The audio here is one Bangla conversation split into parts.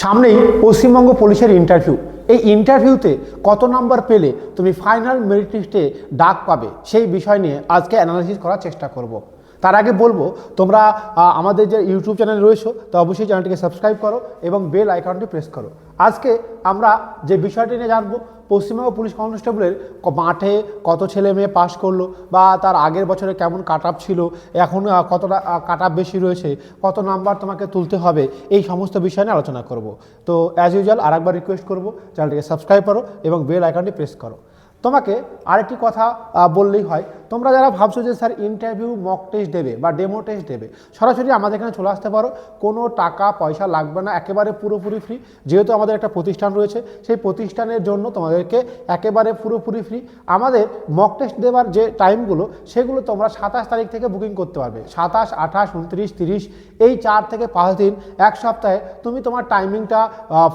সামনেই পশ্চিমবঙ্গ পুলিশের ইন্টারভিউ এই ইন্টারভিউতে কত নাম্বার পেলে তুমি ফাইনাল মেরিট লিস্টে ডাক পাবে, সেই বিষয় নিয়ে আজকে অ্যানালাইসিস করার চেষ্টা করব। তার আগে বলব, তোমরা আমাদের যে ইউটিউব চ্যানেল রয়েছে, তো অবশ্যই চ্যানেলটিকে সাবস্ক্রাইব করো এবং বেল আইকনটি প্রেস করো। আজকে আমরা যে বিষয়টি নিয়ে জানব, পশ্চিমবঙ্গ পুলিশ কনস্টেবলের মাঠে কত ছেলে মেয়ে পাশ করল বা তার আগের বছরে কেমন কাট ছিল, এখন কতটা কাট বেশি রয়েছে, কত নাম্বার তোমাকে তুলতে হবে, এই সমস্ত বিষয় নিয়ে আলোচনা করব। তো অ্যাজ ইউজুয়াল আরেকবার রিকোয়েস্ট করব চ্যানেলটিকে সাবস্ক্রাইব করো এবং বেল আইকনটি প্রেস করো। তোমাকে আরেকটি কথা বললেই হয়। তোমরা যারা ভাবছ যে, স্যার ইন্টারভিউ মক টেস্ট দেবে বা ডেমো টেস্ট দেবে, সরাসরি আমাদের এখানে চলে আসতে পারো। কোনো টাকা, পয়সা লাগবে না, একেবারে পুরোপুরি ফ্রি যেহেতু আমাদের একটা প্রতিষ্ঠান রয়েছে, সেই প্রতিষ্ঠানের জন্য তোমাদেরকে একেবারে পুরোপুরি ফ্রি আমাদের মক টেস্ট দেওয়ার যে টাইমগুলো সেগুলো তোমরা সাতাশ তারিখ থেকে বুকিং করতে পারবে। সাতাশ, আঠাশ, উনত্রিশ, তিরিশ, এই চার থেকে পাঁচ দিন, এক সপ্তাহে তুমি তোমার টাইমিংটা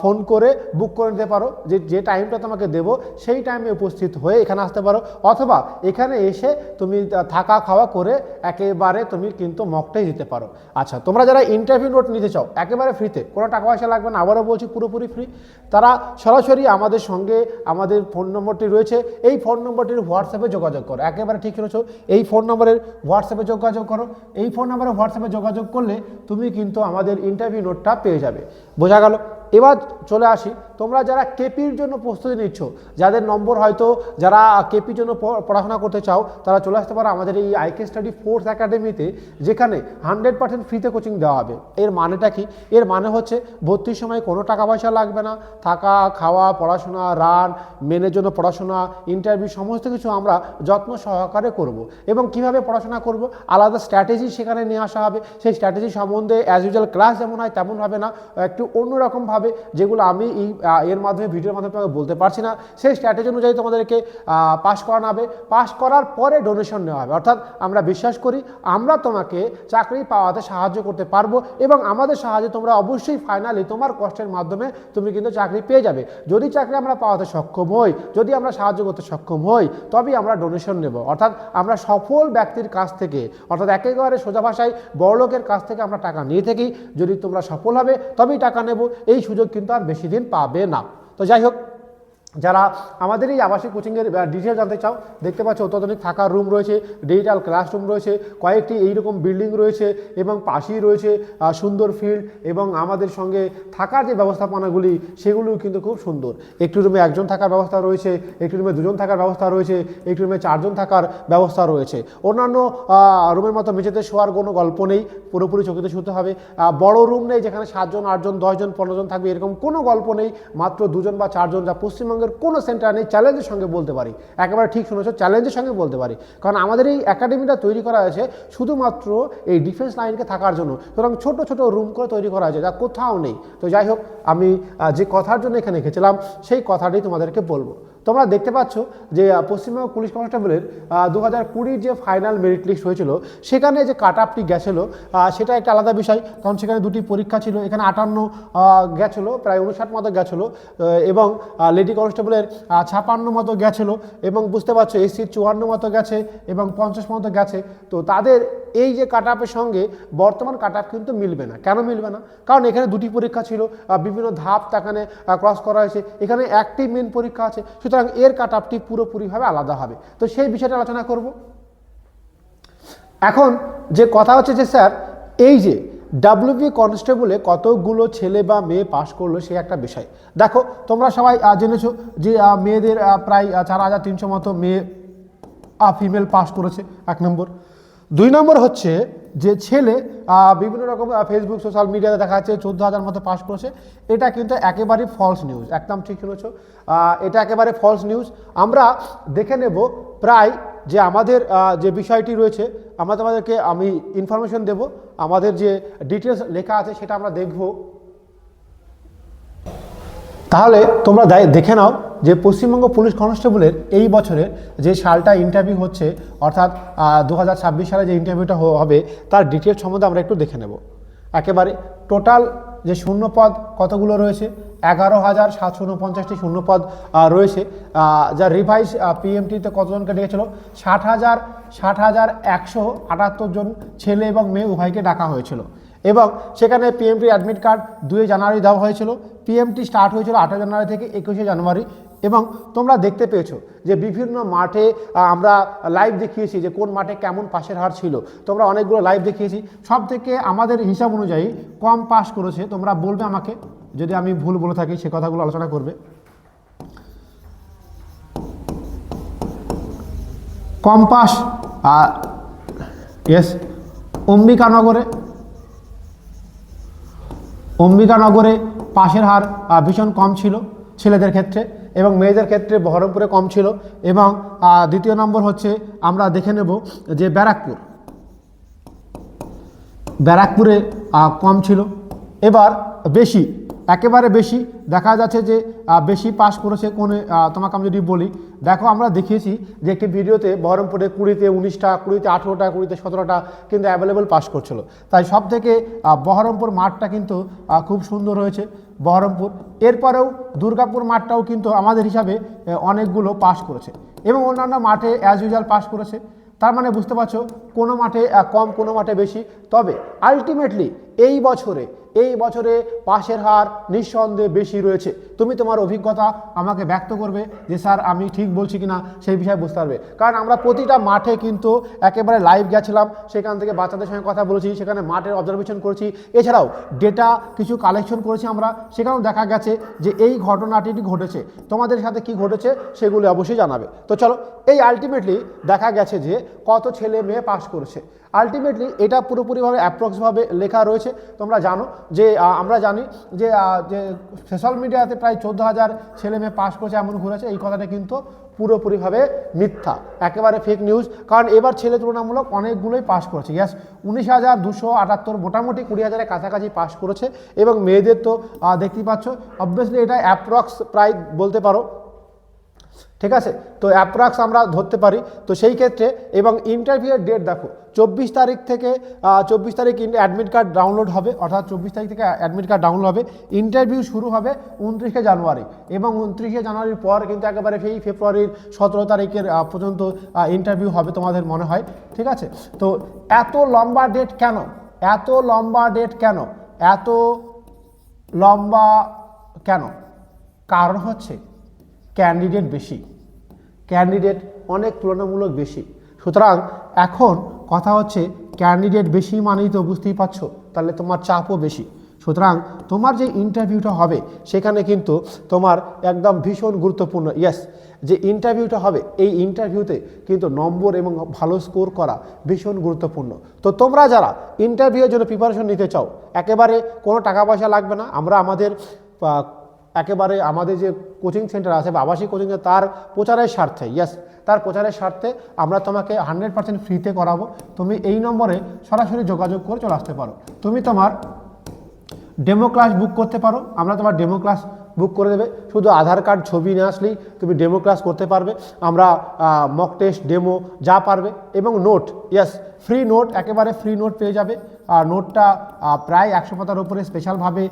ফোন করে বুক করে নিতে পারো। যে যে টাইমটা তোমাকে দেবো, সেই টাইমে উপস্থিত হয়ে এখানে আসতে পারো। অথবা এখানে এসে তুমি থাকা খাওয়া করে একেবারে তুমি কিন্তু মকটাই দিতে পারো। আচ্ছা তোমরা যারা ইন্টারভিউ নোট নিতে চাও, একেবারে ফ্রিতে কোনো টাকা পয়সা লাগবে না, আবারও বলছি পুরোপুরি ফ্রি তারা সরাসরি আমাদের সঙ্গে আমাদের ফোন নম্বরটি রয়েছে, এই ফোন নম্বরটির হোয়াটসঅ্যাপে যোগাযোগ করো। একেবারে ঠিক শুনেছো এই ফোন নম্বরের হোয়াটসঅ্যাপে যোগাযোগ করো। এই ফোন নম্বরে হোয়াটসঅ্যাপে যোগাযোগ করলে তুমি কিন্তু আমাদের ইন্টারভিউ নোটটা পেয়ে যাবে। বোঝা গেল? এবার চলে আসি। তোমরা যারা কেপির জন্য প্রস্তুতি নিচ্ছ, যাদের নম্বর হয়তো যারা কেপির জন্য পড়াশোনা করতে চাও, তারা চলে আসতে পারো আমাদের এই আইকে স্টাডি ফোর্স একাডেমিতে যেখানে হান্ড্রেড পার্সেন্ট ফ্রিতে কোচিং দেওয়া হবে। এর মানেটা কি? এর মানে হচ্ছে ভর্তির সময় কোনো টাকা পয়সা লাগবে না। থাকা, খাওয়া, পড়াশোনা রান মেনের জন্য পড়াশোনা ইন্টারভিউ সমস্ত কিছু আমরা যত্ন সহকারে করব। এবং কীভাবে পড়াশোনা করব? আলাদা স্ট্র্যাটেজি সেখানে নিয়ে আসা হবে। সেই স্ট্র্যাটেজি সম্বন্ধে অ্যাজ ইউজুয়াল ক্লাস যেমন হয় তেমন হবে না। একটু অন্যরকমভাবে যেগুলো আমি এই এর মাধ্যমে, ভিডিওর মাধ্যমে তোমাকে বলতে পারছি না। সেই স্ট্র্যাটেজি অনুযায়ী তোমাদেরকে পাস করানো হবে। পাস করার পরে ডোনেশন নেওয়া হবে। অর্থাৎ আমরা বিশ্বাস করি, আমরা তোমাকে চাকরি পাওয়াতে সাহায্য করতে পারব এবং আমাদের সাহায্যে তোমরা অবশ্যই ফাইনালি তোমার কষ্টের মাধ্যমে তুমি কিন্তু চাকরি পেয়ে যাবে। যদি চাকরি আমরা পাওয়াতে সক্ষম হই, যদি আমরা সাহায্য করতে সক্ষম হই, তবেই আমরা ডোনেশন নেব। অর্থাৎ আমরা সফল ব্যক্তির কাছ থেকে, অর্থাৎ একেবারে সোজা ভাষায় বড়লোকের কাছ থেকে আমরা টাকা নিয়ে থাকি। যদি তোমরা সফল হবে, তবেই টাকা নেব। এই সুযোগ কিন্তু আর বেশি দিন পাবে না তো যাই হোক যারা আমাদের এই আবাসিক কোচিংয়ের ডিটেল জানতে চাও, দেখতে পাচ্ছ অত্যাধুনিক থাকার রুম রয়েছে ডিজিটাল ক্লাসরুম রয়েছে, কয়েকটি এইরকম বিল্ডিং রয়েছে এবং পাশেই রয়েছে সুন্দর ফিল্ড এবং আমাদের সঙ্গে থাকার যে ব্যবস্থাপনাগুলি, সেগুলোও কিন্তু খুব সুন্দর। একটি রুমে একজন থাকার ব্যবস্থা রয়েছে, একটি রুমে দুজন থাকার ব্যবস্থা রয়েছে, একটি রুমে চারজন থাকার ব্যবস্থা রয়েছে। অন্যান্য রুমের মতো মেঝেতে শোয়ার কোনো গল্প নেই, পুরোপুরি চকিতে শুতে হবে। বড় রুম নেই যেখানে সাতজন, আটজন, দশজন, পনেরো জন থাকবে, এরকম কোনো গল্প নেই। মাত্র দুজন বা চারজন যা পশ্চিমবঙ্গের কোনো সেন্টার নেই চ্যালেঞ্জের সঙ্গে বলতে পারি। একেবারে ঠিক শুনেছো চ্যালেঞ্জের সঙ্গে বলতে পারি। কারণ আমাদের এই একাডেমিটা তৈরি করা হয়েছে শুধুমাত্র এই ডিফেন্স লাইনকে থাকার জন্য। সুতরাং ছোট ছোট রুম করে তৈরি করা হয়েছে, যা কোথাও নেই। তো যাই হোক, আমি যে কথার জন্য এখানে এসেছিলাম সেই কথাটি তোমাদেরকে বলব। তোমরা দেখতে পাচ্ছ যে পশ্চিমবঙ্গ পুলিশ কনস্টেবলের দু হাজার কুড়ির যে ফাইনাল মেরিট লিস্ট হয়েছিল, সেখানে যে কাট আপটি গেছিল সেটা একটা আলাদা বিষয়, কারণ সেখানে দুটি পরীক্ষা ছিল, এখানে আটান্ন গেছিল, প্রায় উনষাট মতো গেছিল এবং লেডি কনস্টেবলের ছাপান্ন মতো গেছিল, এবং বুঝতে পারছ এসসির চুয়ান্ন মতো গেছে, এবং পঞ্চাশ মতো গেছে। তো তাদের এই যে কাট আপের সঙ্গে বর্তমান কাট আপ কিন্তু মিলবে না। কেন মিলবে না? কারণ এখানে দুটি পরীক্ষা ছিল বিভিন্ন ধাপ তাখানে ক্রস করা হয়েছে। এখানে একটি মেন পরীক্ষা আছে সুতরাং এর কাট আপটি পুরোপুরিভাবে আলাদা হবে। তো সেই বিষয়টা আলোচনা করব। এখন যে কথা হচ্ছে যে, স্যার, এই যে ডাব্লিউবি কনস্টেবলে কতগুলো ছেলে বা মেয়ে পাশ করল সে একটা বিষয়। দেখো, তোমরা সবাই জেনেছো যে মেয়েদের প্রায় চার হাজার তিনশো মতো মেয়ে ফিমেল পাস করেছে, এক নম্বর। দুই নম্বর হচ্ছে যে ছেলে বিভিন্ন রকম ফেসবুক সোশ্যাল মিডিয়াতে দেখা যাচ্ছে, চোদ্দ হাজার মতো পাস করেছে, এটা কিন্তু একেবারেই ফলস নিউজ একদম ঠিক শুনেছো। এটা একেবারে ফলস নিউজ আমরা দেখে নেব প্রায় যে আমাদের যে বিষয়টি রয়েছে, আমরা তোমাদেরকে আমি ইনফরমেশন দেব। আমাদের যে ডিটেলস লেখা আছে, সেটা আমরা দেখব। তাহলে তোমরা দেখে নাও। যে পশ্চিমবঙ্গ পুলিশ কনস্টেবলের এই বছরের যে সালটা ইন্টারভিউ হচ্ছে, অর্থাৎ দু হাজার ছাব্বিশ সালে যে ইন্টারভিউটা হবে, তার ডিটেলস সম্বন্ধে আমরা একটু দেখে নেব। একেবারে টোটাল যে শূন্যপদ কতগুলো রয়েছে? এগারো হাজার সাতশো উনপঞ্চাশটি শূন্যপদ রয়েছে। যা রিভাইস পিএমটিতে কতজনকে ডেকেছিল? ষাট হাজার ষাট হাজার একশো আটাত্তর জন ছেলে এবং মেয়ে উভয়কে ডাকা হয়েছিল। এবং সেখানে পিএমটি অ্যাডমিট কার্ড দুই জানুয়ারি দেওয়া হয়েছিল। পিএমটি স্টার্ট হয়েছিল আঠারো জানুয়ারি থেকে একুশে জানুয়ারি। এবং তোমরা দেখতে পেয়েছ যে বিভিন্ন মাঠে আমরা লাইভ দেখিয়েছি যে কোন মাঠে কেমন পাশের হার ছিল। তোমরা অনেকগুলো লাইভ দেখিয়েছি। সব থেকে আমাদের হিসাব অনুযায়ী কম পাস করেছে, তোমরা বলবে আমাকে, যদি আমি ভুল বলে থাকি, সে কথাগুলো আলোচনা করবে। কম পাস ইয়েস অম্বিকানগরে অম্বিকানগরে পাশের হার ভীষণ কম ছিল ছেলেদের ক্ষেত্রে। এবং মেয়েদের ক্ষেত্রে বহরমপুরে কম ছিল এবং দ্বিতীয় নম্বর হচ্ছে আমরা দেখে নেব যে ব্যারাকপুর। ব্যারাকপুরে কম ছিল। এবার বেশি একেবারে বেশি। দেখা যাচ্ছে যে বেশি পাস করেছে কোন তোমাকে আমি যদি বলি, দেখো আমরা দেখিয়েছি যে একটি ভিডিওতে বহরমপুরে কুড়িতে উনিশটা, কুড়িতে আঠেরোটা, কুড়িতে সতেরোটা কিন্তু অ্যাভেলেবেল পাস করছিল। তাই সব থেকে বহরমপুর মাঠটা কিন্তু খুব সুন্দর হয়েছে বহরমপুর। এরপরেও দুর্গাপুর মাঠটাও কিন্তু আমাদের হিসাবে অনেকগুলো পাস করেছে এবং অন্যান্য মাঠে অ্যাজ ইউজুয়াল পাস করেছে। তার মানে বুঝতে পারছ, কোনো মাঠে কম, কোনো মাঠে বেশি। তবে আলটিমেটলি এই বছরে এই বছরে পাশের হার নিঃসন্দেহে বেশি রয়েছে। তুমি তোমার অভিজ্ঞতা আমাকে ব্যক্ত করবে যে, স্যার, আমি ঠিক বলছি কি না সেই বিষয়ে বুঝতে পারবে। কারণ আমরা প্রতিটা মাঠে কিন্তু একেবারে লাইভ গেছিলাম, সেখান থেকে বাচ্চাদের সঙ্গে কথা বলেছি, সেখানে মাঠের অবজারভেশন করেছি। এছাড়াও ডেটা কিছু কালেকশন করেছি আমরা, সেখানেও দেখা গেছে যে, এই ঘটনাটি ঘটেছে। তোমাদের সাথে কি ঘটেছে সেগুলো অবশ্যই জানাবে। তো চলো, এই আলটিমেটলি দেখা গেছে যে, কত ছেলে মেয়ে পাশ করেছে। আলটিমেটলি এটা পুরোপুরিভাবে অ্যাপ্রক্সভাবে লেখা রয়েছে। তোমরা জানো যে আমরা জানি যে যে সোশ্যাল মিডিয়াতে প্রায় চোদ্দ হাজার ছেলে মেয়ে পাস করেছে এমন ঘুরেছে এই কথাটা কিন্তু পুরোপুরিভাবে মিথ্যা, একেবারে ফেক নিউজ কারণ এবার ছেলে তুলনামূলক অনেকগুলোই পাস করেছে। ইয়াস উনিশ হাজার দুশো আটাত্তর মোটামুটি কুড়ি হাজারের কাছাকাছি পাশ করেছে এবং মেয়েদের তো দেখতেই পাচ্ছ। অবভিয়াসলি এটা অ্যাপ্রক্স প্রায় বলতে পারো ঠিক আছে? তো অ্যাপ্রাক্স আমরা ধরতে পারি। তো সেই ক্ষেত্রে এবং ইন্টারভিউয়ের ডেট দেখো, চব্বিশ তারিখ থেকে চব্বিশ তারিখ অ্যাডমিট কার্ড ডাউনলোড হবে, অর্থাৎ চব্বিশ তারিখ থেকে অ্যাডমিট কার্ড ডাউনলোড হবে। ইন্টারভিউ শুরু হবে উনত্রিশে জানুয়ারি এবং উনত্রিশে জানুয়ারির পর কিন্তু একেবারে সেই ফেব্রুয়ারির সতেরো তারিখের পর্যন্ত ইন্টারভিউ হবে তোমাদের মনে হয়। ঠিক আছে? তো এত লম্বা ডেট কেন? এত লম্বা ডেট কেন? এত লম্বা কেন? কারণ হচ্ছে ক্যান্ডিডেট বেশি। ক্যান্ডিডেট অনেক তুলনামূলক বেশি। সুতরাং এখন কথা হচ্ছে ক্যান্ডিডেট বেশি মানেই তো বুঝতেই পারছ, তাহলে তোমার চাপও বেশি। সুতরাং তোমার যে ইন্টারভিউটা হবে, সেখানে কিন্তু তোমার একদম ভীষণ গুরুত্বপূর্ণ ইয়েস যে ইন্টারভিউটা হবে, এই ইন্টারভিউতে কিন্তু নম্বর এবং ভালো স্কোর করা ভীষণ গুরুত্বপূর্ণ। তো তোমরা যারা ইন্টারভিউয়ের জন্য প্রিপারেশন নিতে চাও, একেবারে কোনো টাকা পয়সা লাগবে না। আমরা আমাদের একেবারে আমাদের যে কোচিং সেন্টার আছে বা আবাসিক কোচিং তার প্রচারের স্বার্থে ইয়েস তার প্রচারের স্বার্থে আমরা তোমাকে হান্ড্রেড পার্সেন্ট ফ্রিতে করাবো। তুমি এই নম্বরে সরাসরি যোগাযোগ করে চলে আসতে পারো। তুমি তোমার ডেমো ক্লাস বুক করতে পারো, আমরা তোমার ডেমো ক্লাস বুক করে দেবে। শুধু আধার কার্ড ছবি নিয়ে আসলেই তুমি ডেমো ক্লাস করতে পারবে। আমরা মক টেস্ট ডেমো যা পারবে। এবং নোট ইয়াস ফ্রি নোট একেবারে ফ্রি নোট পেয়ে যাবে। নোটটা প্রায় একশো পাতার উপরে স্পেশালভাবে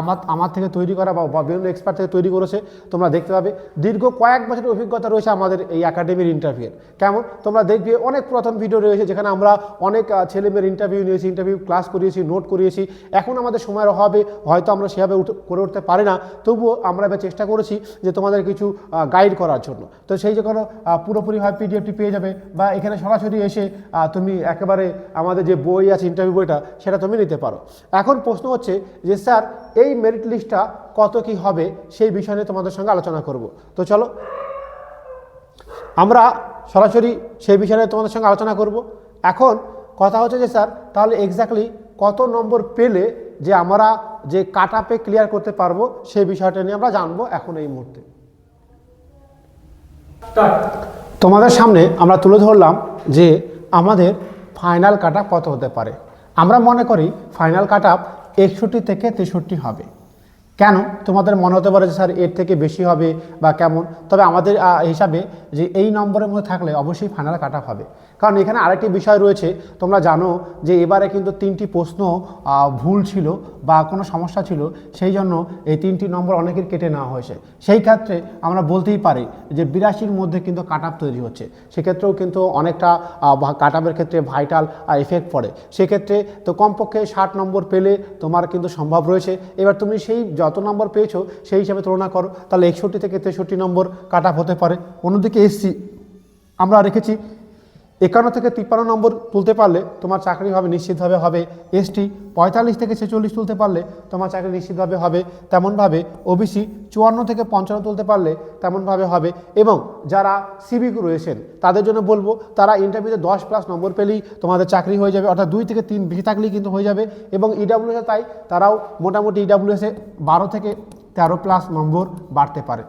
আমার আমার থেকে তৈরি করা বা বিভিন্ন এক্সপার্ট থেকে তৈরি করেছে তোমরা দেখতে পাবে। দীর্ঘ কয়েক বছরের অভিজ্ঞতা রয়েছে আমাদের এই একাডেমির ইন্টারভিউয়ের কেমন? তোমরা দেখবে অনেক পুরাতন ভিডিও রয়েছে যেখানে আমরা অনেক ছেলেমেয়ের ইন্টারভিউ নিয়েছি ইন্টারভিউ ক্লাস করিয়েছি নোট করিয়েছি। এখন আমাদের সময়ের অভাবে হয়তো আমরা সেভাবে করে উঠতে পারি না। তবুও আমরা এবার চেষ্টা করেছি যে তোমাদের কিছু গাইড করার জন্য। তো সেই যে কোনো আহ, পুরোপুরিভাবে পিডিএফটি পেয়ে যাবে বা এখানে সরাসরি এসে তুমি একেবারে আমাদের যে বই আছে ইন্টারভিউ বইটা সেটা তুমি নিতে পারো। এখন প্রশ্ন হচ্ছে যে স্যার এই মেরিট লিস্টটা কত কি হবে সেই বিষয় নিয়ে তোমাদের সঙ্গে আলোচনা করব। তো চলো আমরা সরাসরি সেই বিষয়ে তোমাদের সঙ্গে আলোচনা করব। এখন কথা হচ্ছে যে স্যার তাহলে এক্স্যাক্টলি কত নম্বর পেলে যে আমরা যে কাট আপে ক্লিয়ার করতে পারব সেই বিষয়টা নিয়ে আমরা জানব এখন এই মুহূর্তে। তোমাদের সামনে আমরা তুলে ধরলাম যে আমাদের ফাইনাল কাট কত হতে পারে। আমরা মনে করি ফাইনাল কাট আপ একষট্টি থেকে তেষট্টি হবে। কেন? তোমাদের মনে হতে পারে যে, স্যার, এর থেকে বেশি হবে বা কেমন? তবে আমাদের হিসাবে যে এই নম্বরের মধ্যে থাকলে অবশ্যই ফাইনাল কাট আপ হবে। কারণ এখানে আরেকটি বিষয় রয়েছে, তোমরা জানো যে এবারে কিন্তু তিনটি প্রশ্ন ভুল ছিল বা কোনো সমস্যা ছিল, সেই জন্য এই তিনটি নম্বর অনেকের কেটে নেওয়া হয়েছে। সেই ক্ষেত্রে আমরা বলতেই পারি যে বিরাশির মধ্যে কিন্তু কাট আপ তৈরি হচ্ছে। সেক্ষেত্রেও কিন্তু অনেকটা কাট আপের ক্ষেত্রে ভাইটাল এফেক্ট পড়ে। সেক্ষেত্রে তো কমপক্ষে ষাট নম্বর পেলে তোমার কিন্তু সম্ভব রয়েছে। এবার তুমি সেই যত নম্বর পেয়েছ, সেই হিসাবে তুলনা করো। তাহলে একষট্টি থেকে তেষট্টি নম্বর কাট আপ হতে পারে। অন্যদিকে এসসি, আমরা রেখেছি একান্ন থেকে তিপ্পান্ন নম্বর তুলতে পারলে তোমার চাকরি হবে, নিশ্চিতভাবে হবে। এসটি পঁয়তাল্লিশ থেকে ছেচল্লিশ তুলতে পারলে তোমার চাকরি নিশ্চিতভাবে হবে। তেমনভাবে ওবিসি চুয়ান্ন থেকে পঞ্চান্ন তুলতে পারলে তেমনভাবে হবে। এবং যারা সিভিক রয়েছেন, তাদের জন্য বলব, তারা ইন্টারভিউতে দশ প্লাস নম্বর পেলেই তোমাদের চাকরি হয়ে যাবে। অর্থাৎ দুই থেকে তিন বেশি থাকলেই কিন্তু হয়ে যাবে। এবং ইডাব্লিউএসে তাই তারাও মোটামুটি ইডাব্লিউএসে বারো থেকে তেরো প্লাস নম্বর বাড়তে পারে।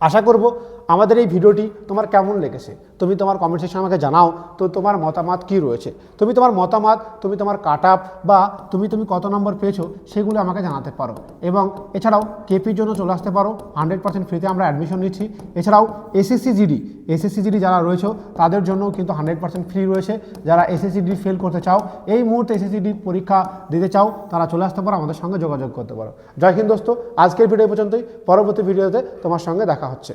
আশা করব আমাদের এই ভিডিওটি তোমার কেমন লেগেছে? তুমি তোমার কমেন্ট সেকশনে আমাকে জানাও, তো তোমার মতামত কি রয়েছে? তুমি তোমার মতামত, তুমি তোমার কাট বা তুমি তুমি কত নম্বর পেয়েছ, সেগুলো আমাকে জানাতে পারো। এবং এছাড়াও কেপির জন্য চলে আসতে পারো হান্ড্রেড পার্সেন্ট ফ্রিতে আমরা অ্যাডমিশন নিচ্ছি। এছাড়াও এসএসসি জিডি এসএসসি জিডি যারা রয়েছে, তাদের জন্য কিন্তু হান্ড্রেড পার্সেন্ট ফ্রি রয়েছে। যারা এসএসসি জিডি ফেল করতে চাও, এই মুহূর্তে এসএসসি জিডি পরীক্ষা দিতে চাও, তারা চলে আসতে পারো, আমাদের সঙ্গে যোগাযোগ করতে পারো। জয় হিন্দ দোস্ত, আজকের ভিডিও পর্যন্তই। পরবর্তী ভিডিওতে তোমার সঙ্গে দেখা হচ্ছে।